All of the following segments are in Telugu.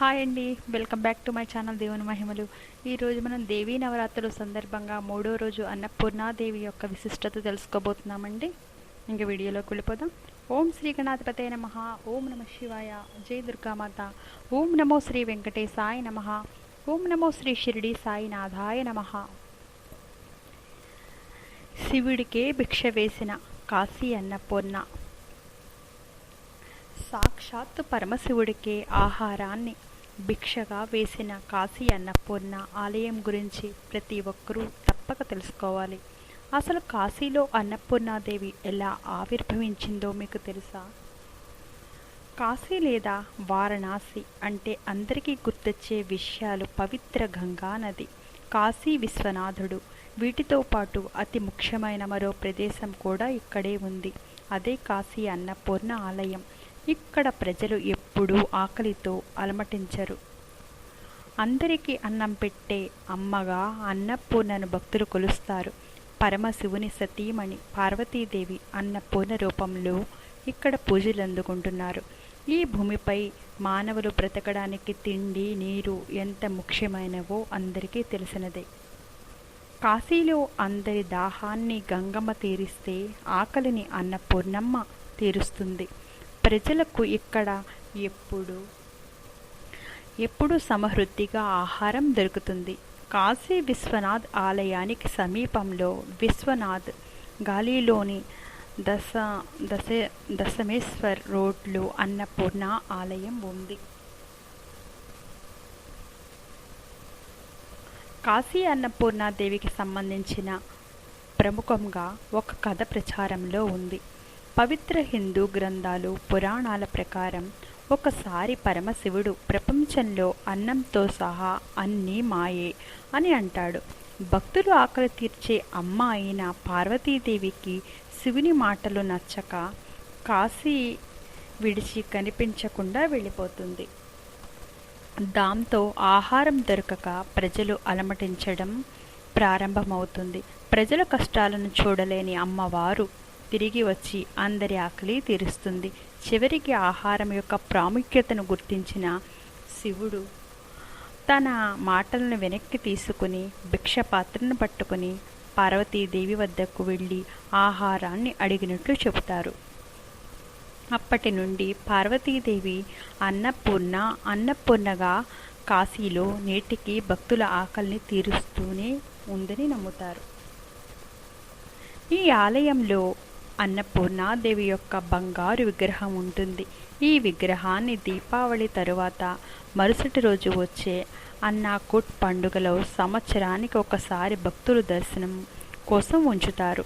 హాయ్ అండి welcome back to my channel దేవుని మహిమలు ఈరోజు మనం దేవీ నవరాత్రుల సందర్భంగా మూడో రోజు అన్నపూర్ణాదేవి యొక్క విశిష్టత తెలుసుకోబోతున్నామండి. ఇంక వీడియోలోకి వెళ్ళిపోదాం. ఓం శ్రీ గణాధిపతే నమ ఓం నమ శివాయ జై దుర్గామాత ఓం నమో శ్రీ వెంకటేశాయ నమ ఓం నమో శ్రీ షిరిడి సాయినాథాయ నమ. శివుడికే భిక్ష వేసిన కాశీ అన్నపూర్ణ. సాక్షాత్తు పరమశివుడికే ఆహారాన్ని భిక్షగా వేసిన కాశీ అన్నపూర్ణ ఆలయం గురించి ప్రతి ఒక్కరూ తప్పక తెలుసుకోవాలి. అసలు కాశీలో అన్నపూర్ణాదేవి ఎలా ఆవిర్భవించిందో మీకు తెలుసా? కాశీ లేదా వారణాసి అంటే అందరికీ గుర్తొచ్చే విషయాలు పవిత్ర గంగా నది. కాశీ విశ్వనాథుడు. వీటితో పాటు అతి ముఖ్యమైన మరో ప్రదేశం కూడా ఇక్కడే ఉంది. అదే కాశీ అన్నపూర్ణ ఆలయం. ఇక్కడ ప్రజలు ఎప్పుడూ ఆకలితో అలమటించరు. అందరికీ అన్నం పెట్టే అమ్మగా అన్నపూర్ణను భక్తులు కొలుస్తారు. పరమశివుని సతీమణి పార్వతీదేవి అన్నపూర్ణ రూపంలో ఇక్కడ పూజలు అందుకుంటున్నారు. ఈ భూమిపై మానవులు బ్రతకడానికి తిండి నీరు ఎంత ముఖ్యమైనవో అందరికీ తెలిసినదే. కాశీలో అందరి దాహాన్ని గంగమ్మ తీరిస్తే ఆకలిని అన్నపూర్ణమ్మ తీరుస్తుంది. ప్రజలకు ఇక్కడ ఎప్పుడు ఎప్పుడు సమృద్ధిగా ఆహారం దొరుకుతుంది? కాశీ విశ్వనాథ్ ఆలయానికి సమీపంలో విశ్వనాథ్ గాలిలోని దశ దశ దశమేశ్వర్ రోడ్లో అన్నపూర్ణ ఆలయం ఉంది. కాశీ అన్నపూర్ణాదేవికి సంబంధించిన ప్రముఖంగా ఒక కథ ప్రచారంలో ఉంది. పవిత్ర హిందూ గ్రంథాలు పురాణాల ప్రకారం ఒకసారి పరమశివుడు ప్రపంచంలో అన్నంతో సహా అన్నీ మాయే అని అంటాడు. భక్తులు ఆకలి తీర్చే అమ్మ అయిన పార్వతీదేవికి శివుని మాటలు నచ్చక కాశీ విడిచి కనిపించకుండా వెళ్ళిపోతుంది. దాంతో ఆహారం దొరకక ప్రజలు అలమటించడం ప్రారంభమవుతుంది. ప్రజల కష్టాలను చూడలేని అమ్మవారు తిరిగి వచ్చి అందరి ఆకలి తీరుస్తుంది. చివరికి ఆహారం యొక్క ప్రాముఖ్యతను గుర్తించిన శివుడు తన మాటలను వెనక్కి తీసుకుని భిక్ష పాత్రను పట్టుకుని పార్వతీదేవి వద్దకు వెళ్ళి ఆహారాన్ని అడిగినట్లు చెబుతారు. అప్పటి నుండి పార్వతీదేవి అన్నపూర్ణ అన్నపూర్ణగా కాశీలో నేటికి భక్తుల ఆకలిని తీరుస్తూనే ఉందని నమ్ముతారు. ఈ ఆలయంలో అన్నపూర్ణాదేవి యొక్క బంగారు విగ్రహం ఉంటుంది. ఈ విగ్రహాన్ని దీపావళి తరువాత మరుసటి రోజు వచ్చే అన్నాకుట్ పండుగలో సంవత్సరానికి ఒకసారి భక్తులు దర్శనం కోసం ఉంచుతారు.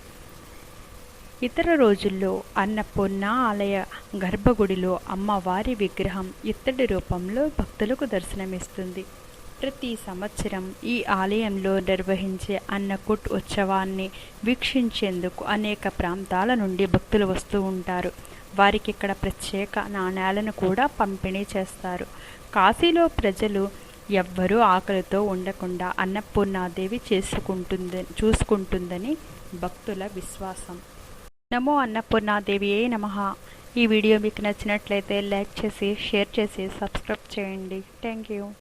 ఇతర రోజుల్లో అన్నపూర్ణ ఆలయ గర్భగుడిలో అమ్మవారి విగ్రహం ఇత్తడి రూపంలో భక్తులకు దర్శనమిస్తుంది. ప్రతి సంవత్సరం ఈ ఆలయంలో నిర్వహించే అన్నకుట్ ఉత్సవాన్ని వీక్షించేందుకు అనేక ప్రాంతాల నుండి భక్తులు వస్తూ ఉంటారు. వారికి ఇక్కడ ప్రత్యేక నాణ్యాలను కూడా పంపిణీ చేస్తారు. కాశీలో ప్రజలు ఎవ్వరూ ఆకలితో ఉండకుండా అన్నపూర్ణాదేవి చేసుకుంటుంది చూసుకుంటుందని భక్తుల విశ్వాసం. నమో అన్నపూర్ణాదేవి ఏ నమ. ఈ వీడియో మీకు నచ్చినట్లయితే లైక్ చేసి షేర్ చేసి సబ్స్క్రైబ్ చేయండి. Thank you